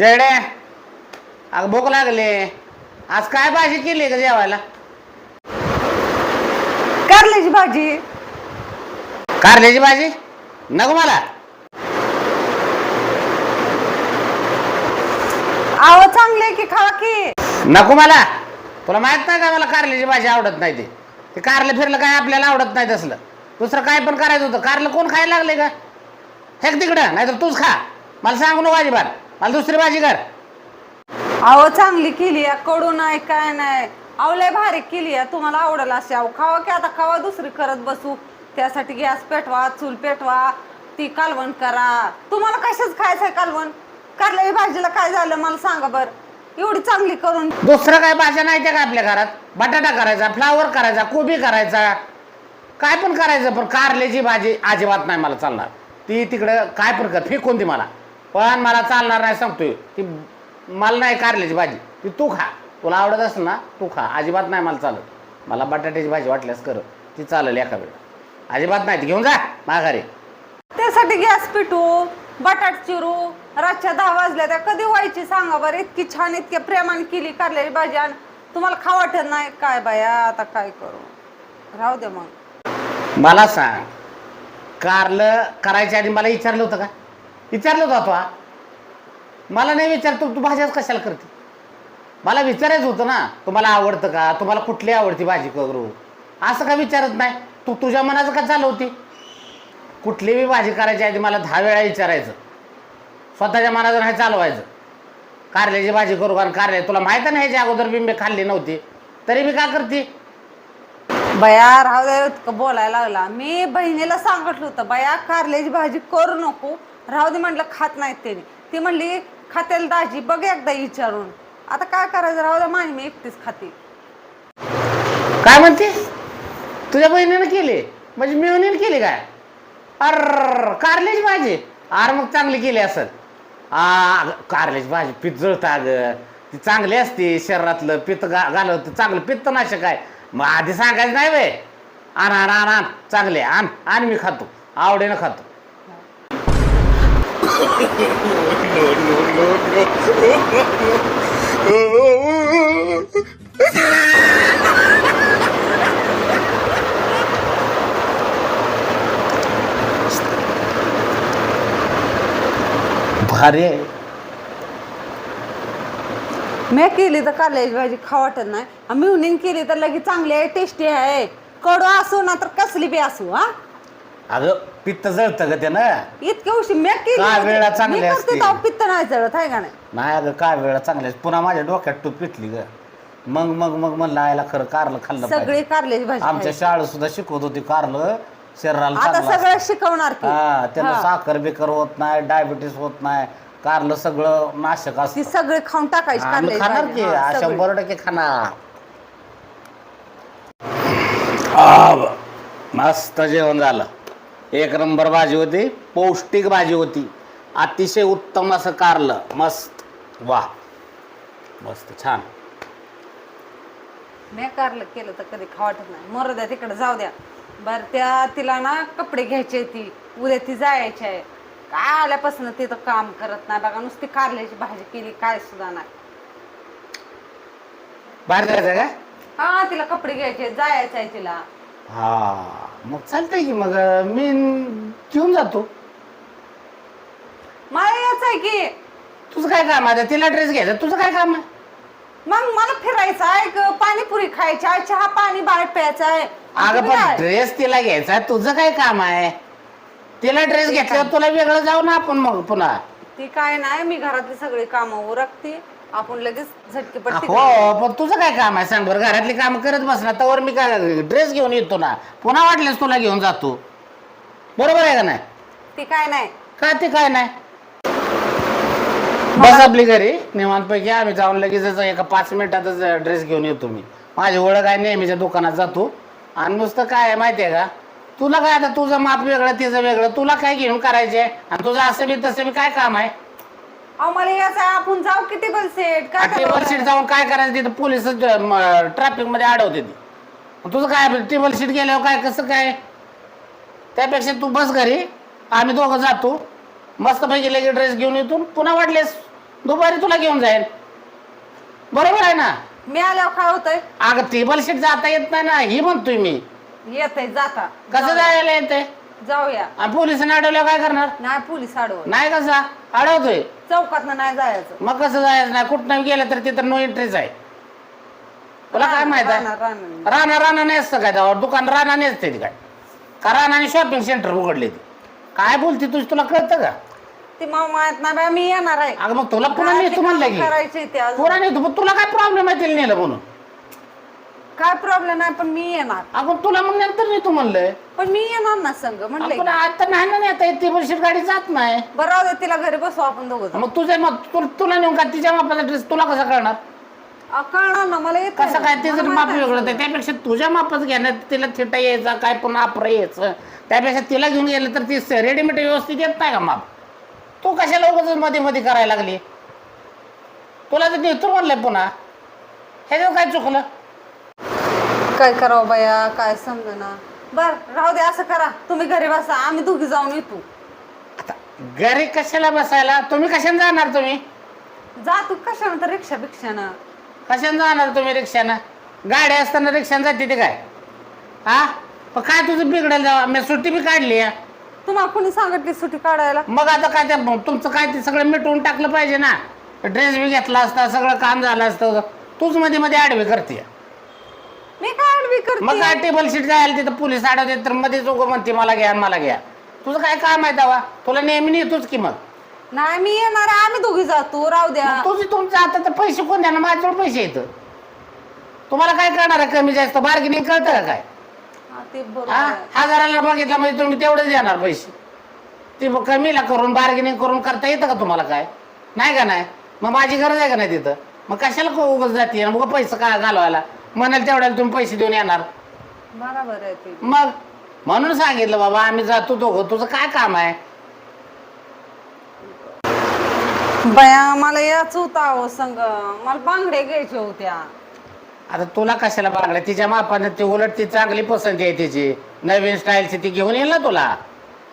जेडे अगं भूक लागली. आज काय भाजी केली का जेवायला? कारल्याची भाजी. कारल्याची भाजी? नको मला. आव चांगले की खावा की? नको मला. तुला माहीत नाही का मला कारल्याची भाजी आवडत नाही ते? ते कारलं फिरलं काय आपल्याला आवडत नाही तसलं. दुसरं काय पण करायचं होतं. कारलं कोण खायला लागले का हेक तिकडं नाहीतर तूच खा. मला सांगू नको अजिबात. मला दुसरी भाजी कर. आव चांगली केली आहे, कडू नाही काय नाही. अहो लय भारी केली आहे, तुम्हाला आवडेल अशी. अहो खावा की आता खावा दुसरी करत बसू. त्यासाठी गॅस पेटवा चूल पेटवा ती कालवण करा. तुम्हाला कशाच खायचंय कालवण? कारल्याच्या भाजीला काय झालं? मला सांगा बर. एवढी चांगली करून. दुसरं काय भाज्या नाही त्या का आपल्या घरात? बटाटा करायचा फ्लावर करायचा कोबी करायचा. काय पण करायचं पण कारल्याची भाजी अजिबात नाही मला चालणार. ती तिकडं काय पण कर फेकून ती मला. पण मला चालणार नाही सांगतोय. ती मला नाही कारल्याची भाजी. ती तू खा. तुला आवडत असेल ना तू खा. अजिबात नाही मला चालत. मला बटाट्याची भाजी वाटल्यास कर. ती चालेल एका वेळ अजिबात नाही. ती घेऊन जा माघारी. त्यासाठी गॅस पिटू बटाट चिरू रातच्या दहा वाजल्या त्या कधी व्हायची सांगा बरं. इतकी छान इतक्या प्रेमाने केली कारल्याची भाजी आणि तुम्हाला खा वाटत नाही. काय बाया आता काय करू? राहू दे मग. मला सांग. कारलं करायच्या आधी मला विचारलं होतं का? विचारलं होतं आता मला नाही विचारतो तू भाज्याच कशाला करते? मला विचारायचं होतं ना तुम्हाला आवडतं का? तुम्हाला कुठली आवडती भाजी करू? असं का विचारत नाही? तू तुझ्या मनाचं का चालवती कुठली बी भाजी करायची आधी मला दहा वेळा विचारायचं. स्वतःच्या मनाचं नाही चालवायचं. कारल्याची भाजी करू कारण कारले तुला माहीत नाही ह्याच्या अगोदर बिंबे खाल्ली नव्हती. तरी मी का करते? बया राहू दे इतकं बोलायला लागला. मी बहिणीला सांगितलं होतं बया कारल्याची भाजी करू नको. राहू दे म्हटलं खात नाहीत त्याने ती म्हणली खातेल दाजी बघ एकदा विचारून. आता काय करायचं? राहू दे माही मी एकटीच खाते. काय म्हणते? तुझ्या बहिणीनं केली. म्हणजे मिळून केली काय? अर कारल्याची भाजी. आर मग चांगली केली असेल. आ कारल्याची भाजी पित जळतं अगं. ती चांगली असते शरीरातलं पित्त गा घालवतं. चांगलं पित्त नाशक आहे. मग आधी सांगायचं नाही वे आण आण आण आण. चांगले आण. आण मी खातो. आवडीनं खातो. भारी आहे. मी केली तर कालेज भाजी खा वाटत नाही. आणि मिळून केली तर लगेच चांगली आहे टेस्टी आहे. कडू असो ना तर कसली बी असू हा? अगं पित्त जळतं ग त्यानं इतके उशी मी केली काय वेळा. चांगली मी करते असते. तेव्हा पित्त नाही जळत आहे का नाही नाही अगं काय वेळा चांगल्या पुन्हा माझ्या डोक्यात टूप पिटली ग मग मग मग म्हणलं आयला खरं कारलं खाल्लं सगळी पाहिजे कारल्याची भाजी आमच्या खायची. शाळेत सुद्धा शिकवत होती कारलं शरीराला आता चांगलं सगळं. शिकवणार की हा त्यानं हा. साखर बिकर होत नाही डायबिटीस होत नाही कारलं सगळं नाशक ती असतं सगळे खाऊन टाकायची आम्ही कारल्याची खाणार भाजी. की हा, सगळी. शंभर टक्के खाणार आ, ब- मस्त जेवण झालं एक नंबर भाजी होती पौष्टिक भाजी होती. अतिशय उत्तम असं कारलं. मस्त. वा. मस्त छान. मी कारलं केलं तर कधी खा वाटत नाही. मरू द्या तिकडे जाऊ द्या. बर त्या तिला ना कपडे घ्यायचे ती. उद्या ती जायची आहे. काय आल्यापासून तिथं काम करत नाही. बघा नुसती कारल्याची भाजी केली काय सुद्धा नाही. बाहेर जायचं का? हा तिला कपडे घ्यायचे जायचं आहे तिला. हा. मग चालतंय की मग अं, मी घेऊन जातो. मला यायचं आहे की. तुझं काय काम आहे? तिला ड्रेस घ्यायचा. तुझं काय काम आहे? मग मला फिरायचं आहे ग, पाणीपुरी खायची आहे. चहा पाणी बाहेर प्यायचं आहे. अगं तुम्ही पण काय? ड्रेस तिला घ्यायचा तुझं काय काम आहे? तिला ड्रेस घेतल्यावर तुला वेगळं जाऊ ना आपण मग पुन्हा. ती काय नाही. मी घरातली सगळी कामं उरकते. आपण लगेच झटकेपट्टी हो पण तुझं काय काम आहे? सांग बरं घरातली काम करत बसणार तर मी काय ड्रेस घेऊन येतो ना. पुन्हा वाटल्यास तुला घेऊन जातो. बरोबर आहे का नाही? ती काय नाही. का ते काय नाही? बस आपली घरी. निवांतपैकी आम्ही जाऊन लगेच एका पाच मिनिटातच ड्रेस घेऊन येतो मी. माझी ओळख आहे नेहमीच्या दुकानात जातो. आणि नुसतं काय आहे माहिती आहे का? तुला काय आता तुझं माप वेगळं तिचं वेगळं तुला काय घेऊन करायचे आणि तुझं असं बी तसं बी काय काम आहे? अहो मला आपण जाऊ की टेबल सेट काय टेबल? सीट जाऊन काय करायचं तिथं पोलीस ट्रॅफिकमध्ये अडवते ती. मग तुझं काय टेबल सीट गेल्यावर काय कसं काय? त्यापेक्षा तू बस घरी. आम्ही दोघं जातो. मस्तपैकी लगेच ड्रेस घेऊन येतो पुन्हा वाटलेस दुपारी तुला घेऊन जाईल बरोबर आहे ना? मी आल्यावर काय होतंय? अगं टेबल शीट जाता येत नाही ना. ही म्हणतोय मी. येतंय जाता. कसं जायला येते जाऊया. पोलिसांनी अडवल्यावर काय करणार? नाही पोलीस अडवत. नाही कसा? अडवतोय. चौकात नाही जायचं. मग कसं जायचं नाही? कुठं गेलं तर तिथं नो एंट्रीच आहे. तुला काय माहीत आहे? राहणार, राहणार. राणा राणा नसतं काय त्यावर दुकान राणा नसते ती काय? का राणाने शॉपिंग सेंटर उघडले ती? काय बोलते तुझ तुला कळतं का? ती मला माहीत नाही बाई, मी येणार आहे. अगं मग तुला पुन्हा नेतो म्हणलं की. करायची ते अजून. पुन्हा नेतो. पण तुला काय प्रॉब्लेम आहे तिला नेलं म्हणून? काय प्रॉब्लेम नाही पण मी येणार. अगं तुला मग नंतर नेतो म्हणलंय. पण मी येणार ना संघ म्हणले आपण आता नाही ना नेता येत टेबल शीट गाडी जात नाही. बरं राहू दे तिला घरी बसू आपण दोघं मग तुझ्या मग तु- तुला नेऊन का तिच्या मापाचा ड्रेस तुला कसं कळणार? कळणार ना मला येत कसं काय तिचं माप वेगळं होतं त्यापेक्षा तुझ्या मापाच घेण्यात तिला थिटा यायचा काय पण आपरा यायचं. त्यापेक्षा तिला घेऊन गेलं तर ती रेडीमेड व्यवस्थित येत नाही का माप? तू कशाला उगाच मध्ये मध्ये करायला लागली? तुला तर नेतो म्हणलंय पुन्हा. ह्याच्यावर काय चुकलं? काय करावं बाया? काय समजना? बर राहू दे असं करा. तुम्ही घरी बसा आम्ही दोघी जाऊन येतो. आता घरी कशाला बसायला? तुम्ही कशाने जाणार तुम्ही? जा तू कशानं तर रिक्षा बिक्षानं कशाने जाणार तुम्ही रिक्षानं? गाडी असताना रिक्षाने जाते ते काय? हा? पण काय तुझं बिघडेल जावा? मी सुट्टी बी काढली आहे तुम्हाला कोणी सांगितली सुट्टी काढायला? मग आता काय ते तुमचं काय ते सगळं मिटवून टाकलं पाहिजे ना? ड्रेस बी घेतला असता सगळं काम झालं असतं. तूच मध्ये मध्ये आडवी करते. मी काय आडवी मग करते काय टेबल सीट जायला तिथं? पोलीस अडवते तर मध्ये चौक म्हणते मला घ्या मला घ्या. तुझं काय काम आहे तेव्हा? तुला नेहमी नेतोच की मग? नाही मी येणार आहे, आम्ही दोघी जातो. राहू द्या. तुझी तुमचं आता तर पैसे कोण द्या ना माझ्याजवळ पैसे येतं तुम्हाला काय करणार आहे? कमी जास्त बार्गेनिंग कळतं का काय? हा, ते बरोबर हा? आहे. हजाराला बघितलं म्हणजे तुम्ही तेवढंच देणार पैसे. ते मग कमीला करून बार्गेनिंग करून करता येतं का तुम्हाला काय? नाही का नाही? मग माझी गरज आहे का नाही तिथं? मग कशाला को- उगाच जाते मग पैसे काय घालवायला? म्हणाल तेवढ्याला तुम्ही पैसे देऊन येणार. बरोबर आहे ते. मग? म्हणून सांगितलं बाबा आम्ही जातो दोघं. तुझं काय काम आहे? बया मला याच होता अहो संग. मला बांगड्या घ्यायच्या होत्या. आता तुला कशाला बांगड्या? तिच्या मापाने ती उलट ती चांगली पसंती आहे तिची. नवीन स्टाईलची ती घेऊन येईल ना तुला?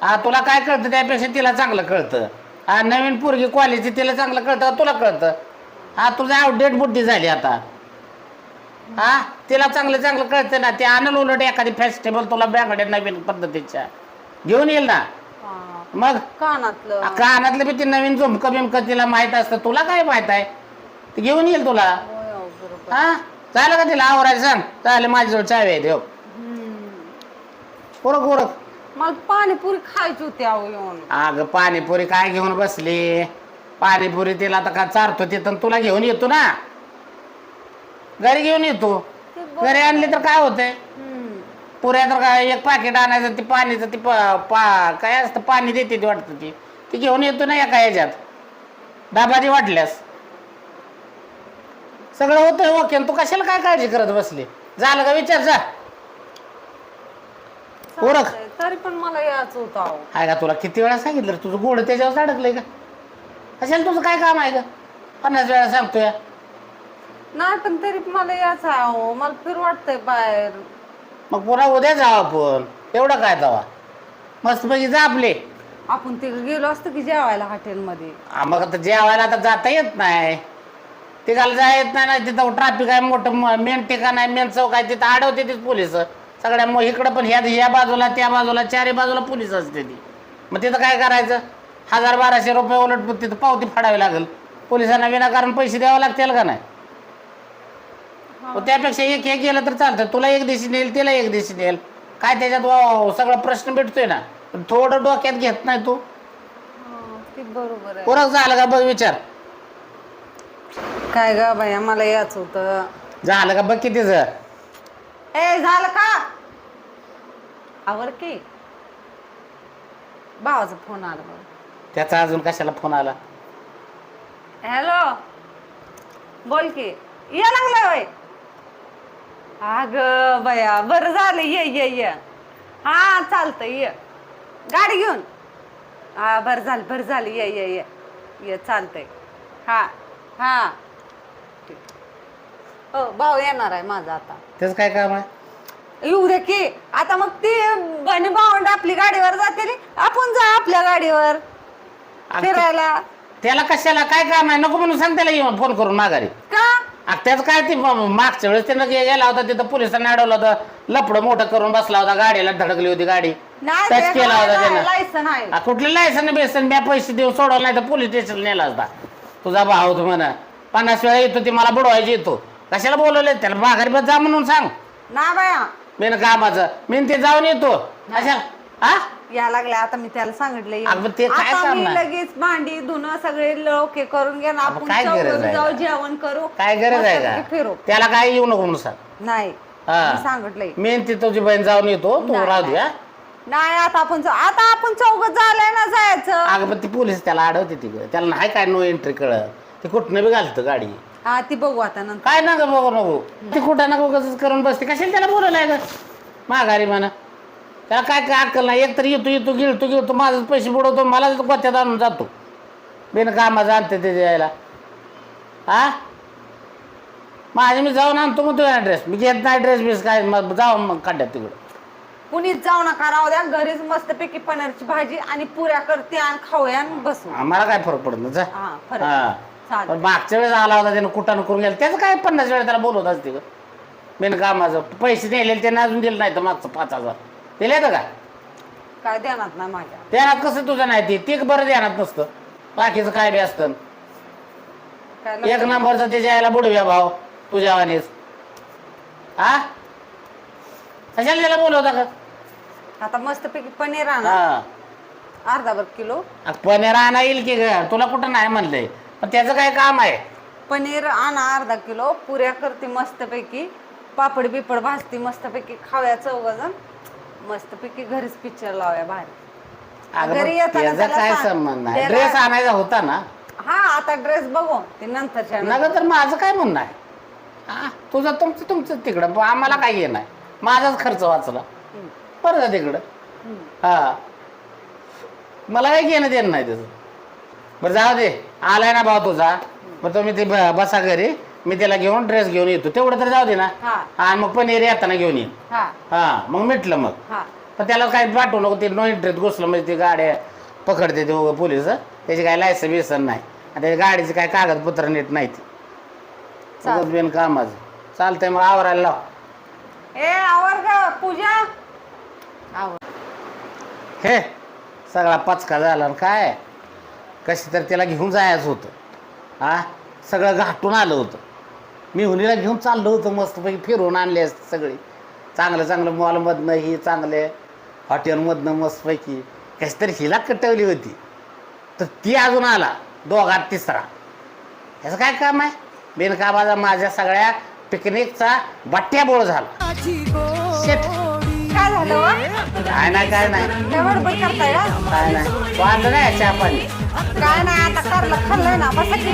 हा तुला काय कळतं? त्यापेक्षा तिला चांगलं कळतं. हा नवीन पोरगी क्वालिटी तिला चांगलं कळतं तुला कळतं? हा तुझं आउटडेट बुद्धी झाली आता. हा? तिला चांगलं चांगलं कळतं ना. ते आणल उलट एखादी फेस्टिवल तुला बांगड्या नवीन पद्धतीच्या. घेऊन येईल ना? हा, मग? कानातलं. कानातलं बी ते नवीन झुमकं बिमकं तिला माहीत असतं. तुला काय माहीत आहे? ते घेऊन येईल तुला. होय बरोबर. हा? झालं का तिला आवरायचं? सांग. चालेल माझ्याजवळ चावी आहे देव. हम्म. उरक उरक मला पाणीपुरी खायची होती अहो येऊन. अगं पाणीपुरी काय घेऊन बसली? पाणीपुरी तिला आता का चारतो तिथं तुला घेऊन येतो ना? घरी घेऊन येतो. ते. घरी आणली तर काय होतंय? हम्म. पुऱ्या तर काय एक पाकिट आणायचं ती पाणीचं ती प- पा काय असतं पाणी देते ती वाटतं ती. ती घेऊन येतो ना एका ह्याच्यात. डाबाची वाटल्यास. सगळं होतंय ओके. आणि तू कशाला काय काळजी करत बसली? झालं का विचार जा. ओळख. चालतंय. तरी पण मला यायचं होतं आहे का तुला? किती वेळा सांगितलं रे? तुझं गोड त्याच्यावर अडकलंय का? कशाला तुझं काय काम आहे का पन्नास वेळा सांगतोय. नाही पण तरी मला यायचं आहे अहो मला फिर वाटतंय बाहेर. मग पुन्हा उद्या जाऊ आपण. एवढं काय तवा? मस्तपैकी जा आपले. आपण तिकडे गेलो असतो की जेवायला हॉटेलमध्ये? हा, मग आता जेवायला आता जाता येत नाही. तिघाला जा येत नाही ना तिथं ट्रॅफिक आहे मोठं मेन ठिकाण आहे मेन चौक आहे तिथं अडवते तीच पोलीस. सगळ्या मग इकडं पण ह्या या बाजूला त्या बाजूला चारी बाजूला पोलीस असते ती. मग तिथं काय करायचं? हजार बाराशे रुपये उलट तिथं पावती फाडावी लागेल. पोलिसांना विनाकारण पैसे द्यावे लागतील का नाही? मग त्यापेक्षा एक एक गेलं तर चालतं. तुला एक दिवशी नेल तिला एक दिवशी नेल. काय त्याच्यात वा- सगळा प्रश्न भेटतोय ना. पण थोडं डोक्यात घेत नाही तू. हा, ते बरोबर आहे. ओळख झालं का बघ विचार. काय ग बाया मला याच होतं. झालं का बघ कितीचं ए झालं का? आवर की. भावाचा फोन आला बघ. त्याचा अजून कशाला फोन आला? हॅलो. बोल की. या लागला वय अग बया बरं झालं ये ये ये. हा चालतंय ये. गाडी घेऊन. हा बरं झालं बरं झालं ये ये ये. ये चालतंय. हा हा. हो भाऊ येणार आहे माझा आता. त्याचं काय काम आहे? येऊ दे की. आता मग ती बहिणी भावंड आपली गाडीवर जाते रे. आपण जा आपल्या गाडीवर. ते- फिरायला. त्याला कशाला? काय काम आहे? नको म्हणून सांग त्याला येऊन फोन करून माघारी. का? आ, त्याचं काय ते म- मागच्या वेळेस त्यानं गे- गेला होता तिथं पोलिसांनी अडवलं होतं. लपडं मोठं करून बसला होता गाडीला धडकली होती गाडी. नाही टच केला होता त्यानं. लायसन आहे. आ, कुठलं लायसन बेसन? म्या पैसे देऊन सोडवलं नाही तर पोलीस स्टेशन नेला असता. तुझा भाऊ होतो म्हणा. पन्नास वेळा येतो ती मला बुडवायची येतो. कशाला बोलवले त्याला माघारी बस जा म्हणून सांग. ना बाया. मी कामाचं. मी न ते जाऊन येतो. कशाला? हा या लागल्या आता मी त्याला सांगितलंय. अगं, ते काय आता मी? लगेच भांडी धुणं सगळे लोके करून घ्या ना. आपण काय गरज चौघं आहे? जाऊ जेवण करू. काय गरज आहे मस्तपैकी फिरू. का त्याला काय येऊ नको म्हणून सांग. नाही हा. मी सांगितलंय. मी न ती तुझी बहीण जाऊन येतो तू नाही, राहू दे नाही. हा? नाही. आता आपण आता आपण चौघ झालंय ना जायचं. अगं पण ती पोलीस त्याला अडवते तिकडे. त्याला नाही काय नो एंट्री कळत. ते कुठनं बी घालतं गाडी. हा ती बघू आता नंतर. काय ना ग बघू नको. ती कुठं ना कसं करून बसते. कशाला त्याला बोलवलंय ग? माघारी म्हणा. त्याला काय काय अक्कल नाही? एक तर येतो येतो गिळतो गिळतो माझं पैसे बुडवतो मला गोत्यात आणून जातो. बिन कामाचं आणते ते द्यायला. हा माझे मी जाऊन आणतो मग तुझा ड्रेस मी घेत नाही ड्रेस बीस काय मग जाऊ मग काढ्यात तिकडं. कुणीच जाऊ नका राहू द्या. घरीच मस्तपैकी पनीरची भाजी आणि पुऱ्या करते आणि खाऊया आणि बसू. आम्हाला काय फरक पडत नाही जा. हा फरक चालेल. पण मागच्या वेळेस आला होता त्यानं कुठानं करून गेला. त्याचं काय पन्नास वेळा त्याला बोलवत असते ग? बिन कामाचं. पैसे नेले त्याने अजून दिलं नाही तर मागचं पाच हजार. दिले का काय? ध्यानात नाही माझ्या. त्यात कसं तुझं नाही ते? ते बरं ध्यानात नसतं. बाकीचं काय बी असतं. काय एक लक्षात- नंबरचा त्याच्या यायला बुडव्या भाव तुझ्या वाणीस. हा? कशाला त्याला बोलवता का? आता मस्तपैकी पनीर आणा. हा. अर्धा बर किलो. पनीर आणा येईल की ग? तुला कुठं नाही म्हणलंय. पण त्याचं काय काम आहे? पनीर आणा अर्धा किलो. पुऱ्या करते मस्तपैकी पापड बिपड भाजते मस्तपैकी खाव्या चौघजण. मस्तपैकी घरीच पिक्चर लावूया बाहेर. घरी पण येताना त्याचा त्याला काय सांग. संबंध नाही त्याला- ड्रेस आणायचा होता ना? हा आता ड्रेस बघू. ते नंतरच्या नका तर माझं काय म्हणणं आहे? हा तुझं तुमचं तुमचं तिकडं. पण आम्हाला काय नाही. माझाच खर्च वाचला. हम्म. बरं जा तिकडं. हम्म. हा. मला काही घेणं देणं नाही त्याचं. बरं जाऊ दे. आलाय ना भाऊ तुझा. मग तुम्ही ते ब- बसा घरी. मी त्याला घेऊन ड्रेस घेऊन येतो. तेवढं तर जाऊ दे ना. हा. आणि मग पनीर येताना घेऊन येईन हा. हा मग मिटलं मग. हा. पण त्याला काही पाठवू नको ते नो इंटरेस्ट घुसलं म्हणजे ते गाड्या पकडते ते उगा पोलीस त्याची काय लायसन बिसन नाही. आणि त्याच्या गाडीचे काय कागदपत्र नीट नाही ते चालेल. उगाच बिन कामाचं. चालतंय मग आवरायला लाव. ए आवर ग पूजा. आवर. हे सगळा पचका झाला आणि काय? कशी तर त्याला घेऊन जायचं होतं. हा सगळं घाटून आलं होतं. मी हुनीला घेऊन चाललो होतो मस्तपैकी फिरवून आणले असते सगळी. चांगलं चांगलं मॉलमधनं ही चांगले हॉटेलमधनं मस्तपैकी. कशी तरी हिला कटवली होती. तर ती अजून आला दोघात तिसरा. याचं काय काम आहे? बिनकामाचा माझ्या सगळ्या पिकनिकचा बट्ट्या बोळ झाला. शेट. काय झालं व? काय नाही काय नाही. लय बडबड करताय का? काय नाही. वांद नाही चहा पाणी काय नाही आता कारलं खाल्लंय ना बसा की.